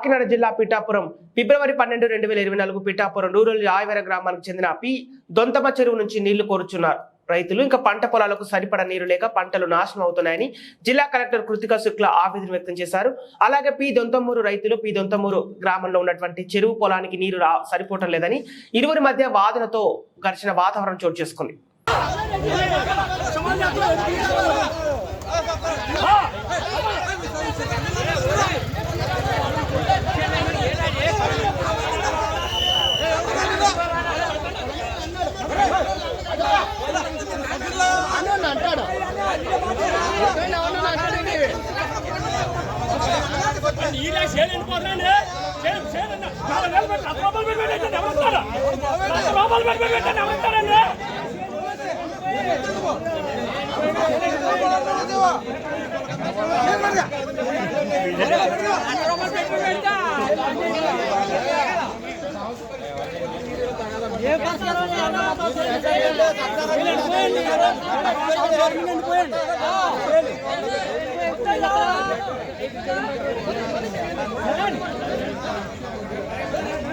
కాకినాడ జిల్లా పిఠాపురం. ఫిబ్రవరి పన్నెండు రెండు వేల ఇరవై నాలుగు పిఠాపురం రూరల్ ఆయవర గ్రామానికి చెందిన పి. దొంతమ చెరువు నుంచి నీళ్ళు కోరుచున్నారు. రైతులు ఇంకా పంట పొలాలకు సరిపడా నీరు లేక పంటలు నాశనం అవుతున్నాయని జిల్లా కలెక్టర్ కృతిక శుక్ల ఆవేదన వ్యక్తం చేశారు. అలాగే పి. దొంతమూరు రైతులు పి. దొంతమూరు గ్రామంలో ఉన్నటువంటి చెరువు పొలానికి నీరు రా సరిపోవటం లేదని ఇరువురి మధ్య వాదనతో ఘర్షణ వాతావరణం చోటు చేసుకుంది. ఈరా చేను ఎండిపోతుందండి చేను చేను నాలుగు వేలు పెట్టి లక్ష రూపాయలు పెట్టి పెట్టండి ఎవరుస్తారా లక్ష రూపాయలు పెట్టి పెట్టండి ఎవరుస్తారండి ఏ కష్టాలు పోయండి పోయండి